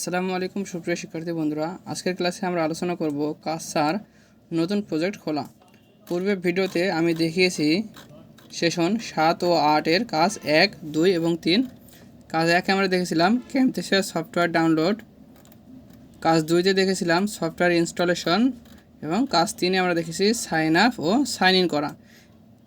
আসসালামু আলাইকুম, সুপ্রিয় শিক্ষার্থী বন্ধুরা। আজকের ক্লাসে আমরা আলোচনা করব কাসার নতুন প্রজেক্ট খোলা। পূর্বে ভিডিওতে আমি দেখিয়েছি সেশন সাত ও আটের কাজ এক, দুই এবং তিন। কাজ এক আমরা দেখেছিলাম ক্যাম্পেসের সফটওয়্যার ডাউনলোড। কাজ দুইতে দেখেছিলাম সফটওয়্যার ইনস্টলেশন। এবং কাজ তিনে আমরা দেখেছি সাইন আপ ও সাইন ইন করা।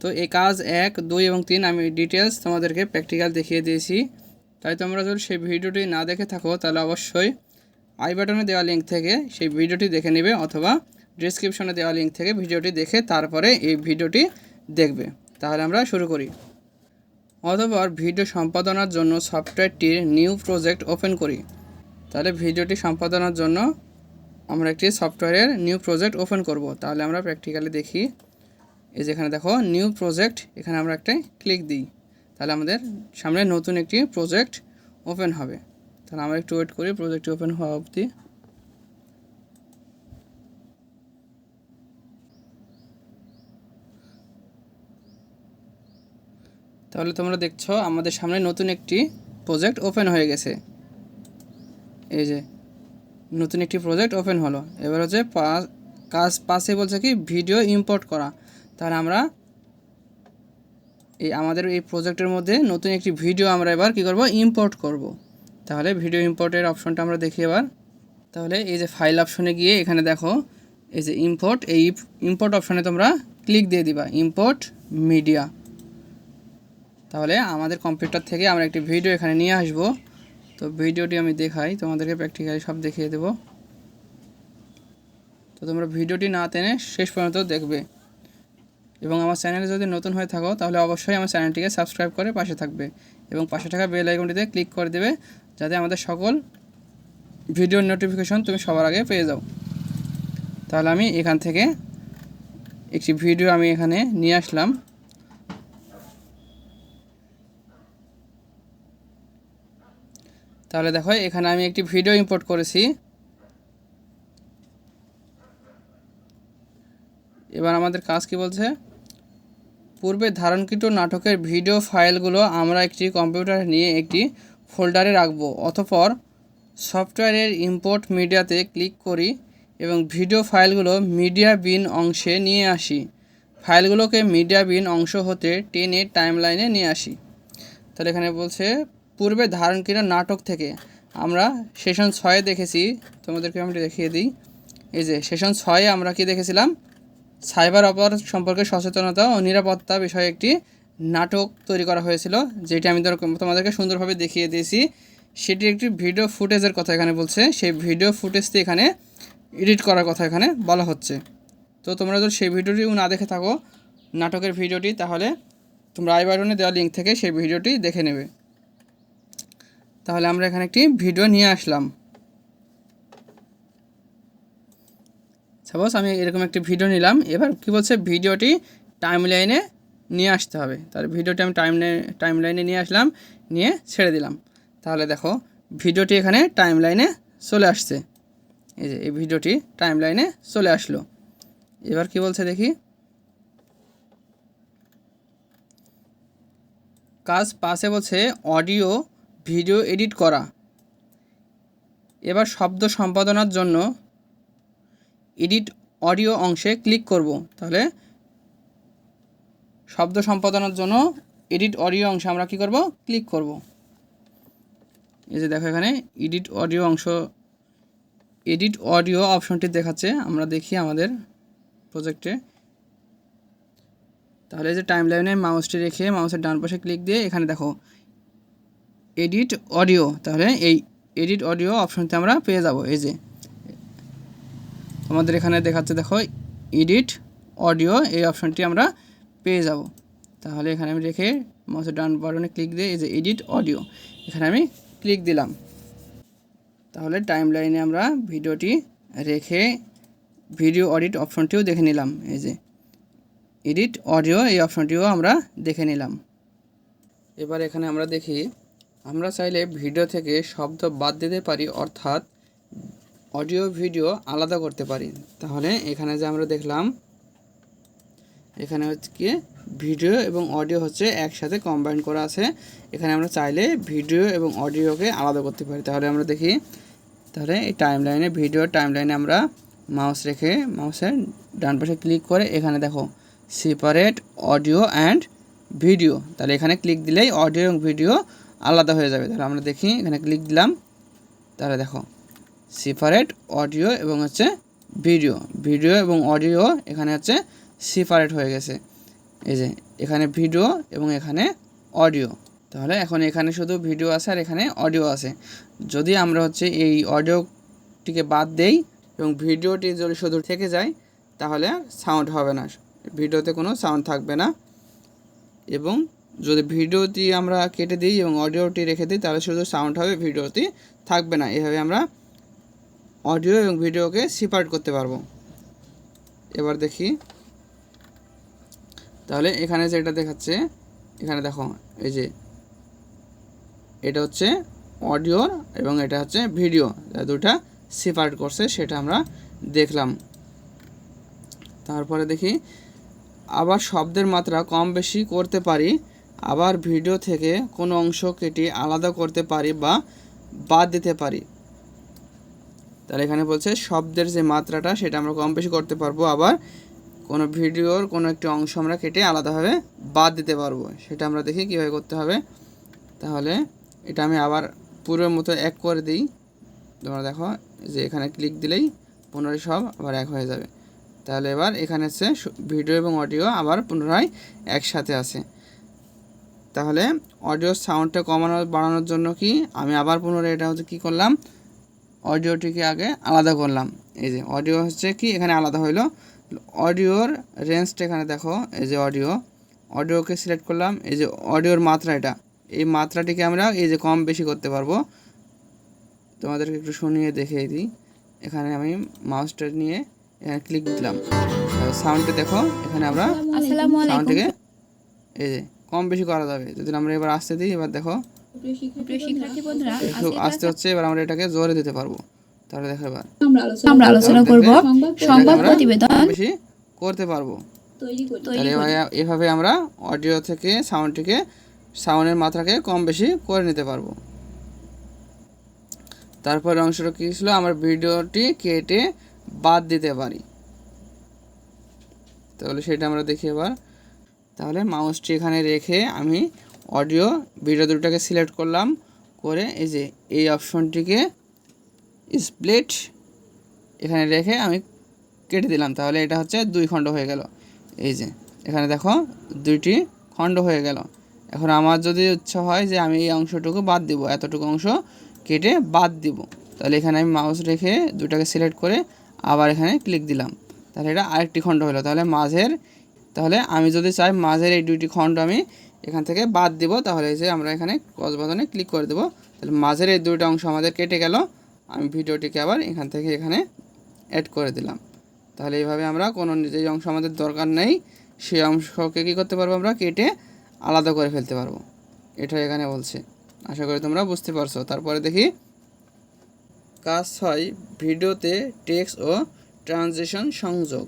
তো এই কাজ এক, দুই এবং তিন আমি ডিটেলস তোমাদেরকে প্র্যাকটিক্যাল দেখিয়ে দিয়েছি। তাই তোমরা যদি সেই ভিডিওটি না দেখে থাকো, তাহলে অবশ্যই আই বাটনে দেওয়া লিঙ্ক থেকে সেই ভিডিওটি দেখে নেবে অথবা ডিসক্রিপশনে দেওয়া লিঙ্ক থেকে ভিডিওটি দেখে তারপরে এই ভিডিওটি দেখবে। তাহলে আমরা শুরু করি। অথবা ভিডিও সম্পাদনার জন্য সফটওয়্যারটির নিউ প্রজেক্ট ওপেন করি। তাহলে ভিডিওটি সম্পাদনার জন্য আমরা একটি সফটওয়্যারের নিউ প্রজেক্ট ওপেন করব। তাহলে আমরা প্র্যাকটিক্যালি দেখি। এই যেখানে দেখো নিউ প্রজেক্ট এখানে আমরা একটা ক্লিক দিই। তাহলে আমাদের সামনে নতুন একটি প্রজেক্ট ওপেন হবে। তাহলে আমরা একটু ওয়েট করি প্রজেক্টটি ওপেন হওয়া অবধি। তাহলে তোমরা দেখছ, আমাদের সামনে নতুন একটি প্রজেক্ট ওপেন হয়ে গেছে। এই যে, নতুন একটি প্রজেক্ট ওপেন হলো। এবার হচ্ছে পা- কাজ পাশে বলছে কি? ভিডিও ইম্পোর্ট করা। তাহলে আমরা এই আমাদের এই প্রজেক্টের মধ্যে নতুন একটি ভিডিও আমরা এবার কি করব ইম্পোর্ট করব। তাহলে ভিডিও ইম্পোর্টের অপশনটা আমরা দেখি এবার। তাহলে এই যে ফাইল অপশনে গিয়ে এখানে দেখো, এই যে ইম্পোর্ট এই ইম্পোর্ট অপশনে তোমরা ক্লিক দিয়ে দিবা ইম্পোর্ট মিডিয়া তাহলে আমাদের কম্পিউটার থেকে আমরা একটি ভিডিও এখানে নিয়ে আসব। তো ভিডিওটি আমি দেখাই, তোমাদেরকে প্র্যাকটিক্যালি সব দেখিয়ে দেব। তো তোমরা ভিডিওটি না টেনে শেষ পর্যন্ত দেখবে। এবং আমার চ্যানেলে যদি নতুন হয়ে থাকো, তাহলে অবশ্যই আমার চ্যানেলটিকে সাবস্ক্রাইব করে পাশে থাকবে এবং পাশে থাকা বেল আইকনটিতে ক্লিক করে দেবে যাতে আমাদের সকল ভিডিওর নোটিফিকেশন তুমি সবার আগে পেয়ে যাও। তাহলে আমি এখান থেকে একটি ভিডিও আমি এখানে নিয়ে আসলাম। তাহলে দেখো, এখানে আমি একটি ভিডিও ইম্পোর্ট করেছি। এবার আমাদের কাজ কি বলছে? পূর্বে ধারণকৃত নাটকের ভিডিও ফাইলগুলো আমরা একটি কম্পিউটারে নিয়ে একটি ফোল্ডারে রাখব, অতপর সফটওয়্যারের ইম্পোর্ট মিডিয়াতে ক্লিক করি এবং ভিডিও ফাইলগুলো মিডিয়া বিন অংশে নিয়ে আসি। ফাইলগুলোকে মিডিয়া বিন অংশ হতে টেনে টাইমলাইনে নিয়ে আসি। তাহলে এখানে বলছে, পূর্বে ধারণকৃত নাটক থেকে আমরা সেশন ছয়ে দেখেছি। তোমাদেরকে আমি দেখিয়ে দিই। এই যে, সেশন ছয়ে আমরা কি দেখেছিলাম? সাইবার অপরাধ সম্পর্কে সচেতনতা ও নিরাপত্তা বিষয়ে একটি নাটক তৈরি করা হয়েছিল, যেটি আমি তোমাদেরকে সুন্দরভাবে দেখিয়ে দিয়েছি। সেটি একটি ভিডিও ফুটেজের কথা এখানে বলছে। সেই ভিডিও ফুটেজটি এখানে এডিট করার কথা এখানে বলা হচ্ছে। তো তোমরা যদি সেই ভিডিওটি না দেখে থাকো, নাটকের ভিডিওটি, তাহলে তোমরা আই বাটনে দেওয়া লিঙ্ক থেকে সেই ভিডিওটি দেখে নেবে। তাহলে আমরা এখানে একটি ভিডিও নিয়ে আসলাম। সাপোজ আমি এরকম একটি ভিডিও নিলাম, এবার কি বলছে? ভিডিওটি টাইম লাইনে নিয়ে আসতে হবে। তাহলে ভিডিওটি আমি টাইম টাইম লাইনে নিয়ে আসলাম, নিয়ে ছেড়ে দিলাম। তাহলে দেখো ভিডিওটি এখানে টাইম লাইনে চলে আসছে। এই যে, এই ভিডিওটি টাইম লাইনে চলে আসলো। এবার কি বলছে দেখি? কাজ পাশে বলছে অডিও ভিডিও এডিট করা। এবার শব্দ সম্পাদনার জন্য এডিট অডিও অংশে ক্লিক করব। তাহলে শব্দ সম্পাদনার জন্য এডিট অডিও অংশে আমরা কি করব? ক্লিক করব। এই যে দেখো এখানে, এডিট অডিও অংশ, এডিট অডিও অপশনটি দেখাচ্ছে। আমরা দেখি আমাদের প্রজেক্টে। তাহলে যে টাইম লাইনে মাউসটি রেখে মাউসের ডান পাশে ক্লিক দিয়ে এখানে দেখো, এডিট অডিও। তাহলে এই এডিট অডিও অপশনটি আমরা পেয়ে যাব। এই যে তোমাদের এখানে দেখাচ্ছে, দেখো এডিট অডিও এই অপশনটি আমরা পেয়ে যাব। তাহলে এখানে আমি রেখে মাউসের ডান বাটনে ক্লিক দিয়ে এই যে এডিট অডিও এখানে আমি ক্লিক দিলাম। তাহলে টাইম লাইনে আমরা ভিডিওটি রেখে ভিডিও অডিট অপশনটিও দেখে নিলাম। এই যে এডিট অডিও এই অপশনটিও আমরা দেখে নিলাম। এবার এখানে আমরা দেখি, আমরা চাইলে ভিডিও থেকে শব্দ বাদ দিতে পারি, অর্থাৎ অডিও ভিডিও আলাদা করতে পারি। তাহলে এখানে যে আমরা দেখলাম, এখানে হচ্ছে কি ভিডিও এবং অডিও হচ্ছে একসাথে কম্বাইন করা আছে। এখানে আমরা চাইলে ভিডিও এবং অডিওকে আলাদা করতে পারি। তাহলে আমরা দেখি, তাহলে এই টাইম লাইনে ভিডিও টাইম লাইনে আমরা মাউস রেখে মাউসের ডান পাশে ক্লিক করে এখানে দেখো সেপারেট অডিও অ্যান্ড ভিডিও তাহলে এখানে ক্লিক দিলেই অডিও এবং ভিডিও আলাদা হয়ে যাবে। তাহলে আমরা দেখি, এখানে ক্লিক দিলাম, তাহলে দেখো। সেপারেট অডিও এবং হচ্ছে ভিডিও ভিডিও এবং অডিও এখানে হচ্ছে সেপারেট হয়ে গেছে। এই যে, এখানে ভিডিও এবং এখানে অডিও তাহলে এখন এখানে শুধু ভিডিও আছে আর এখানে অডিও আছে। যদি আমরা হচ্ছে এই অডিওটিকে বাদ দেই এবং ভিডিওটি যদি শুধু থেকে যায়, তাহলে সাউন্ড হবে না। ভিডিওতে কোনো সাউন্ড থাকবে না। এবং যদি ভিডিওটি আমরা কেটে দিই এবং অডিওটি রেখে দিই, তাহলে শুধু সাউন্ড হবে ভিডিওটি থাকবে না। এভাবে আমরা অডিও এবং ভিডিওকে সেপারেট করতে পারব। এবার দেখি। তাহলে এখানে যেটা দেখাচ্ছে, এখানে দেখো, এই যে এটা হচ্ছে অডিও এবং এটা হচ্ছে ভিডিও। দুটা সেপারেট করছে, সেটা আমরা দেখলাম। তারপরে দেখি, আবার শব্দের মাত্রা কম বেশি করতে পারি, আবার ভিডিও থেকে কোনো অংশ কেটে আলাদা করতে পারি বা বাদ দিতে পারি। তাহলে এখানে বলছে শব্দের যে মাত্রাটা, সেটা আমরা কম বেশি করতে পারব। আবার কোনো ভিডিওর কোনো একটি অংশ আমরা কেটে আলাদাভাবে বাদ দিতে পারব। সেটা আমরা দেখি কীভাবে করতে হবে। তাহলে এটা আমি আবার পূর্বের মতো এক করে দিই। তোমরা দেখো যে এখানে ক্লিক দিলেই পুনরায় সব আবার এক হয়ে যাবে। তাহলে এবার এখানে হচ্ছে ভিডিও এবং অডিও আবার পুনরায় একসাথে আছে। তাহলে অডিও সাউন্ডটা কমানোর বাড়ানোর জন্য কি আমি আবার পুনরায় এটা হচ্ছে কী করলাম? অডিওটিকে আগে আলাদা করলাম। এই যে অডিও হচ্ছে কি? এখানে আলাদা হইল। অডিওর রেঞ্জটা এখানে দেখো। এই যে অডিও অডিওকে সিলেক্ট করলাম। এই যে অডিওর মাত্রা এটা। এই মাত্রাটিকে আমরা এই যে কম বেশি করতে পারব। তোমাদেরকে একটু শুনিয়ে দেখিয়ে দিই। এখানে আমি মাউসটা নিয়ে এখানে ক্লিক দিলাম। সাউন্ডটা দেখো। এখানে আমরা সাউন্ডটিকে এই যে কম বেশি করা যাবে। যদি আমরা এবার আসতে দিই এবার দেখো। প্রিয় শিক্ষার্থী বন্ধুরা আসতে হচ্ছে এবার আমরা এটাকে জোরে দিতে পারব। তাহলে দেখো এবার আমরা আলোচনা করব সংবাদ প্রতিবেদন। বেশি করতে পারব। তাহলে এভাবে আমরা অডিও থেকে সাউন্ডটিকে সাউন্ডের মাত্রাকে কম বেশি করে নিতে পারব। তারপরে অংশটা কী ছিল? আমার ভিডিওটি কেটে বাদ দিতে পারি। তাহলে সেটা আমরা দেখি এবার। তাহলে মাউসটি এখানে রেখে আমি অডিও ভিডিও দুটোকে সিলেক্ট করলাম, করে এই যে এই অপশনটিকে স্প্লিট এখানে রেখে আমি কেটে দিলাম। তাহলে এটা হচ্ছে দুই খণ্ড হয়ে গেল। এই যে, এখানে দেখো দুইটি খণ্ড হয়ে গেল। এখন আমার যদি ইচ্ছা হয় যে আমি এই অংশটুকু বাদ দিব, এতটুকু অংশ কেটে বাদ দিব। তাহলে এখানে আমি মাউস রেখে দুটাকে সিলেক্ট করে আবার এখানে ক্লিক দিলাম। তাহলে এটা আরেকটি খণ্ড হলো। তাহলে মাঝের, তাহলে আমি যদি চাই মাঝের এই দুইটি খণ্ড আমি এখান থেকে বাদ দিব, তাহলে যে আমরা এখানে ক্রস বাটনে ক্লিক করে দেবো। তাহলে মাঝের এই দুইটা অংশ আমাদের কেটে গেল। আমি ভিডিওটিকে আবার এখান থেকে এখানে অ্যাড করে দিলাম। তাহলে এইভাবে আমরা কোনো যেই অংশ আমাদের দরকার নেই, সেই অংশকে কী করতে পারব আমরা? কেটে আলাদা করে ফেলতে পারব। এটা এখানে বলছে। আশা করি তোমরা বুঝতে পারছ। তারপরে দেখি। কাজ হয় ভিডিওতে টেক্সট ও ট্রানজিশন সংযোগ।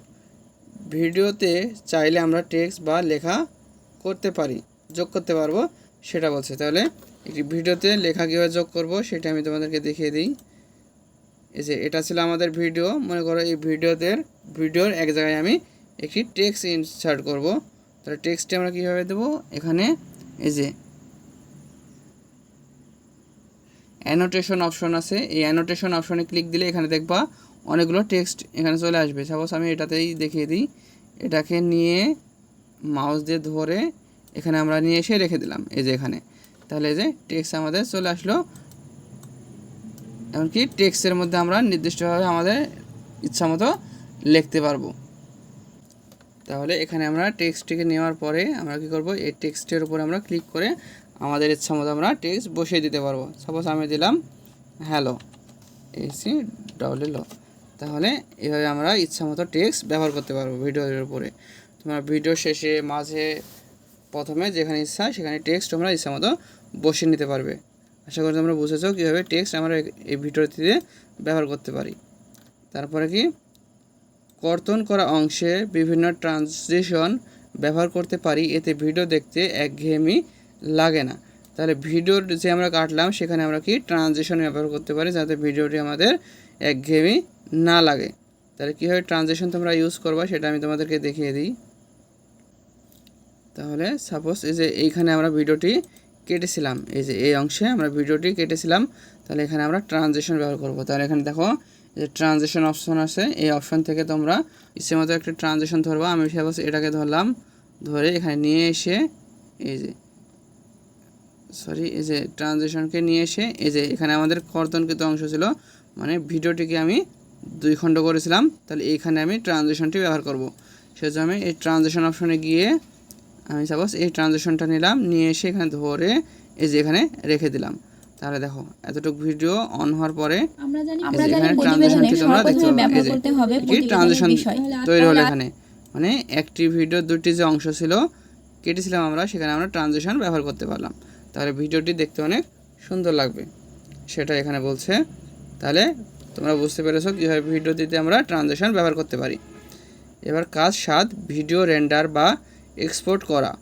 ভিডিওতে চাইলে আমরা টেক্সট বা লেখা করতে পারি। যোগ করতে পারব, সেটা বলছে। তাহলে একটি ভিডিওতে লেখা কীভাবে যোগ করব, সেটা আমি তোমাদেরকে দেখিয়ে দিই। এই যে, এটা ছিল আমাদের ভিডিও। মনে করো এই ভিডিওতে ভিডিওর এক জায়গায় আমি একটি টেক্সট ইনসার্ট করব। তাহলে টেক্সটটি আমরা কীভাবে দেবো? এখানে এই যে অ্যানোটেশন অপশন আছে। এই অ্যানোটেশন অপশনে ক্লিক দিলে এখানে দেখবা অনেকগুলো টেক্সট এখানে চলে আসবে। সাপোজ আমি এটাতেই দেখিয়ে দিই। এটাকে নিয়ে মাউস দিয়ে ধরে এখানে আমরা নিয়ে এসে রেখে দিলাম, এই যে এখানে। তাহলে যে টেক্সট আমাদের চলে আসলো। এমনকি টেক্সটের মধ্যে আমরা নির্দিষ্টভাবে আমাদের ইচ্ছা মতো লিখতে পারব। তাহলে এখানে আমরা টেক্সটটিকে নেওয়ার পরে আমরা কি করব? এই টেক্সটের উপর আমরা ক্লিক করে আমাদের ইচ্ছা মতো আমরা টেক্সট বসিয়ে দিতে পারব। সাপোজ আমি দিলাম হ্যালো এসি ডবল এলো তাহলে এভাবে আমরা ইচ্ছা মতো টেক্সট ব্যবহার করতে পারব ভিডিওর উপরে। তোমার ভিডিও শেষে, মাঝে প্রথমে যেখানে ইচ্ছা সেখানে টেক্সট তোমরা ইচ্ছা মতো বসিয়ে নিতে পারবে। আশা করি তোমরা বুঝেছ কীভাবে টেক্সট আমরা এই ভিডিওটিতে ব্যবহার করতে পারি। তারপরে কি? কর্তন করা অংশে বিভিন্ন ট্রানজিশন ব্যবহার করতে পারি। এতে ভিডিও দেখতে একঘেয়েমি লাগে না। তাহলে ভিডিওর যে আমরা কাটলাম, সেখানে আমরা কি ট্রানজেকশন ব্যবহার করতে পারি যাতে ভিডিওটি আমাদের একঘেয়েমি না লাগে। তাহলে কীভাবে ট্রানজেকশন তোমরা ইউজ করবা সেটা আমি তোমাদেরকে দেখিয়ে দিই। তাহলে সাপোজ এই যে এইখানে আমরা ভিডিওটি কেটেছিলাম, এই যে এই অংশে আমরা ভিডিওটি কেটেছিলাম, তাহলে এখানে আমরা ট্রানজেকশন ব্যবহার করব। তাহলে এখানে দেখো যে ট্রানজেকশন অপশন আছে, এই অপশন থেকে তোমরা ইচ্ছে মতো একটা ট্রানজেকশন ধরবা। আমি সাপোজ এটাকে ধরলাম, ধরে এখানে নিয়ে এসে এই যে সরি এই যে ট্রানজেকশনকে নিয়ে এসে এই যে এখানে আমাদের কর্তনকৃত অংশ ছিল মানে ভিডিওটিকে আমি দুই খণ্ড করেছিলাম, তাহলে এইখানে আমি ট্রানজেকশনটি ব্যবহার করব। সেজন্য আমি এই ট্রানজেকশন অপশনে গিয়ে আমি সাপোজ এই ট্রানজেকশনটা নিলাম নিয়ে এসে এখানে ধরে এই যে এখানে রেখে দিলাম। তাহলে দেখো এতটুকু ভিডিও অন হওয়ার পরে ট্রানজেকশন তৈরি হলো এখানে? মানে একটি ভিডিও দুটি যে অংশ ছিল কেটেছিলাম আমরা সেখানে আমরা ট্রানজেকশন ব্যবহার করতে পারলাম। তাহলে ভিডিওটি দেখতে অনেক সুন্দর লাগবে। সেটা এখানে বলছে। তাহলে তোমরা বুঝতে পেরেছ কীভাবে ভিডিওটিতে আমরা ট্রানজেকশন ব্যবহার করতে পারি। এবার কাজ সাত ভিডিও রেন্ডার বা এক্সপোর্ট করা।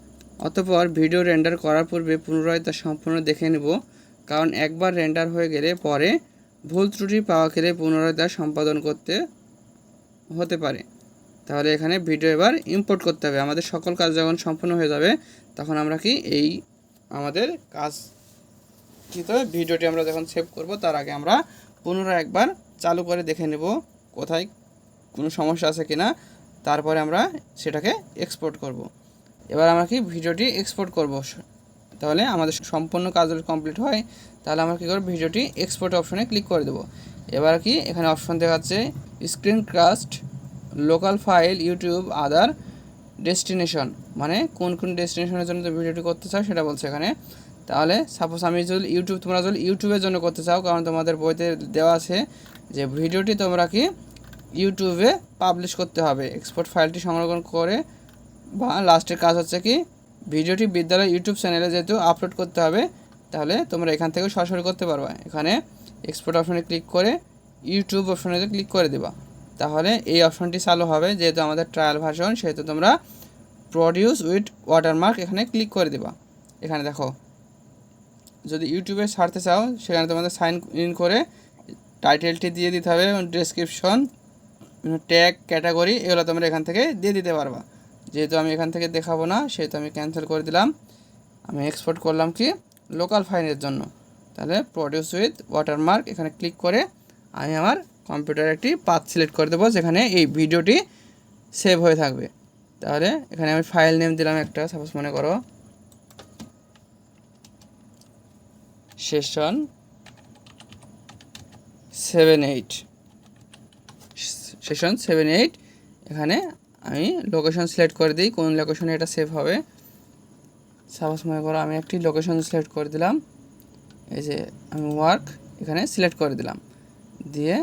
অতঃপর ভিডিও রেন্ডার করার পূর্বে পুনরায় তা সম্পূর্ণ দেখে নেব, কারণ একবার রেন্ডার হয়ে গেলে পরে ভুল ত্রুটি পাওয়া গেলে পুনরায় তা সম্পাদন করতে হতে পারে। তাহলে এখানে ভিডিও এবার ইম্পোর্ট করতে হবে। আমাদের সকল কাজ যখন সম্পূর্ণ হয়ে যাবে, তখন আমরা কি এই আমাদের কাজ কিন্তু ভিডিওটি আমরা যখন সেভ করব, তার আগে আমরা পুনরায় একবার চালু করে দেখে নেব কোথায় কোনো সমস্যা আছে কিনা। তারপরে আমরা সেটাকে এক্সপোর্ট করব। এবার আমরা কি ভিডিওটি এক্সপোর্ট করব? তাহলে আমাদের সম্পূর্ণ কাজ কমপ্লিট হয়, তাহলে আমরা কী করব? ভিডিওটি এক্সপোর্ট অপশনে ক্লিক করে দেবো। এবার কি এখানে অপশন দেখাচ্ছে screencast local file YouTube other destination মানে কোন কোন ডেস্টিনেশনের জন্য তো ভিডিওটি করতে চাও সেটা বলছে এখানে। তাহলে সাপোজ আমি যদি ইউটিউব তোমরা যদি ইউটিউবের জন্য করতে চাও, কারণ তোমাদের বইতে দেওয়া আছে যে ভিডিওটি তোমরা কি ইউটিউবে পাবলিশ করতে হবে। এক্সপোর্ট ফাইলটি সংরক্ষণ করে বা লাস্টের কাজ হচ্ছে কি? ভিডিওটি বিদ্যালয় ইউটিউব চ্যানেলে যেহেতু আপলোড করতে হবে, তাহলে তোমরা এখান থেকে সরাসরি করতে পারবা। এখানে এক্সপোর্ট অপশনে ক্লিক করে ইউটিউব অপশনে ক্লিক করে দেবা। তাহলে এই অপশনটি চালু হবে, যেহেতু আমাদের ট্রায়াল ভার্সন সেহেতু তোমরা প্রডিউস উইথ ওয়াটারমার্ক এখানে ক্লিক করে দেবা। এখানে দেখো, যদি ইউটিউবে ছাড়তে চাও, সেখানে তোমাদের সাইন ইন করে টাইটেলটি দিয়ে দিতে হবে ডেসক্রিপশন ট্যাগ ক্যাটাগরি এগুলো তোমরা এখান থেকে দিয়ে দিতে পারবা। যেহেতু আমি এখান থেকে দেখাবো না, সেহেতু আমি ক্যান্সেল করে দিলাম। আমি এক্সপোর্ট করলাম কি? লোকাল ফাইলের জন্য। তাহলে প্রডিউস উইথ ওয়াটারমার্ক এখানে ক্লিক করে আমি আমার কম্পিউটারে একটি পাথ সিলেক্ট করে দেবো, যেখানে এই ভিডিওটি সেভ হয়ে থাকবে। তাহলে এখানে আমি ফাইল নেম দিলাম একটা সাপোজ মনে করো session seven eight session seven eight এখানে আমি লোকেশন সিলেক্ট করে দিই, কোন লোকেশনে এটা সেভ হবে। সাপোজ মনে করো আমি একটি লোকেশন সিলেক্ট করে দিলাম, এই যে আমি ওয়ার্ক এখানে সিলেক্ট করে দিলাম। দিয়ে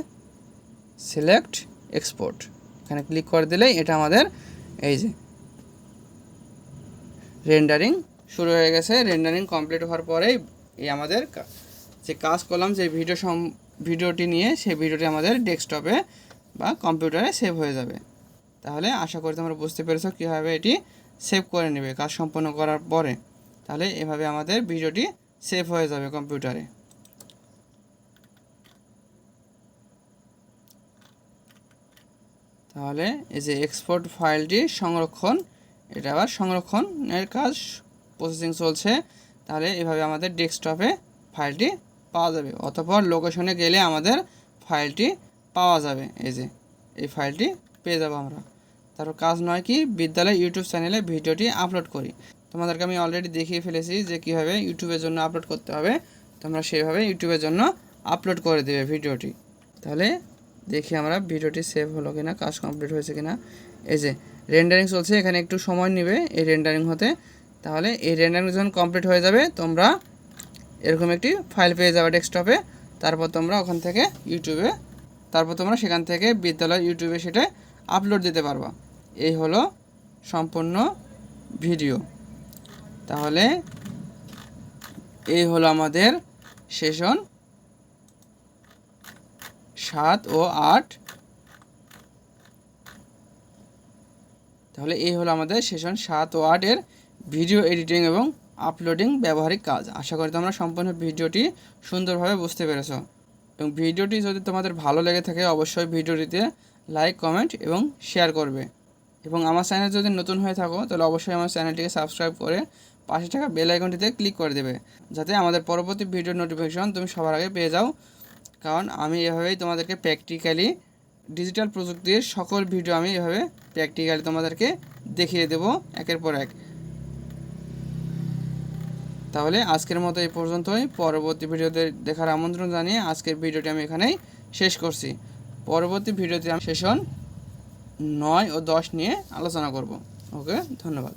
সিলেক্ট এক্সপোর্ট এখানে ক্লিক করে দিলেই এটা আমাদের এই যে রেন্ডারিং শুরু হয়ে গেছে। রেন্ডারিং কমপ্লিট হওয়ার পরেই এই আমাদের যে কাজ করলাম, যে ভিডিও সম ভিডিওটি নিয়ে সেই ভিডিওটি আমাদের ডেস্কটপে বা কম্পিউটারে সেভ হয়ে যাবে। তাহলে আশা করি তোমরা বুঝতে পেরেছ কীভাবে এটি সেভ করে নেবে, কাজ সম্পন্ন করার পরে। তাহলে এভাবে আমাদের ভিডিওটি সেভ হয়ে যাবে কম্পিউটারে। তাহলে এই যে এক্সপোর্ট ফাইলটি সংরক্ষণ, এটা আবার সংরক্ষণের কাজ প্রসেসিং চলছে। তাহলে এভাবে আমাদের ডেস্কটপে ফাইলটি পাওয়া যাবে, অতঃপর লোকেশনে গেলে আমাদের ফাইলটি পাওয়া যাবে। এই যে, এই ফাইলটি পেয়ে যাব আমরা। তারপর কাজ নয় কি, বিদ্যালয় ইউটিউব চ্যানেলে ভিডিওটি আপলোড করি। তোমাদেরকে আমি অলরেডি দেখিয়ে ফেলেছি যে কীভাবে ইউটিউবের জন্য আপলোড করতে হবে। তোমরা সেইভাবে ইউটিউবের জন্য আপলোড করে দেবে ভিডিওটি। তাহলে দেখি আমরা ভিডিওটি সেভ হলো কিনা, কাজ কমপ্লিট হয়েছে কিনা। এই যে রেন্ডারিং চলছে, এখানে একটু সময় নেবে এই রেন্ডারিং হতে। তাহলে এই রেন্ডারিং যখন কমপ্লিট হয়ে যাবে, তোমরা এরকম একটি ফাইল পেয়ে যাবে ডেস্কটপে তারপর তোমরা ওখান থেকে ইউটিউবে, তারপর তোমরা সেখান থেকে বিদ্যালয় ইউটিউবে সেটা আপলোড দিতে পারবা। এই হলো সম্পূর্ণ ভিডিও। তাহলে এই হলো আমাদের সেশন সাত ও আট। তাহলে এই হলো আমাদের সেশন সাত ও আটের ভিডিও এডিটিং এবং আপলোডিং ব্যবহারিক কাজ। আশা করি তোমরা সম্পূর্ণ ভিডিওটি সুন্দরভাবে বুঝতে পেরেছ। এবং ভিডিওটি যদি তোমাদের ভালো লেগে থাকে, অবশ্যই ভিডিওটিতে লাইক, কমেন্ট এবং শেয়ার করবে। এবং আমার চ্যানেল যদি নতুন হয়ে থাকো, তাহলে অবশ্যই আমার চ্যানেলটিকে সাবস্ক্রাইব করে পাশে থাকা বেল আইকনটিতে ক্লিক করে দেবে। যাতে আমাদের পরবর্তী ভিডিও নোটিফিকেশন তুমি সবার আগে পেয়ে যাও। কারণ আমি এভাবেই তোমাদেরকে প্র্যাকটিক্যালি ডিজিটাল প্রযুক্তির সকল ভিডিও আমি এভাবে প্র্যাকটিক্যালি তোমাদেরকে দেখিয়ে দেব একের পর এক। তাহলে আজকের মতো এই পর্যন্তই। পরবর্তী ভিডিওতে দেখার আমন্ত্রণ জানিয়ে আজকের ভিডিওটি আমি এখানেই শেষ করছি। পরবর্তী ভিডিওতে আমি সেশন নয় ও দশ নিয়ে আলোচনা করব। ওকে ধন্যবাদ।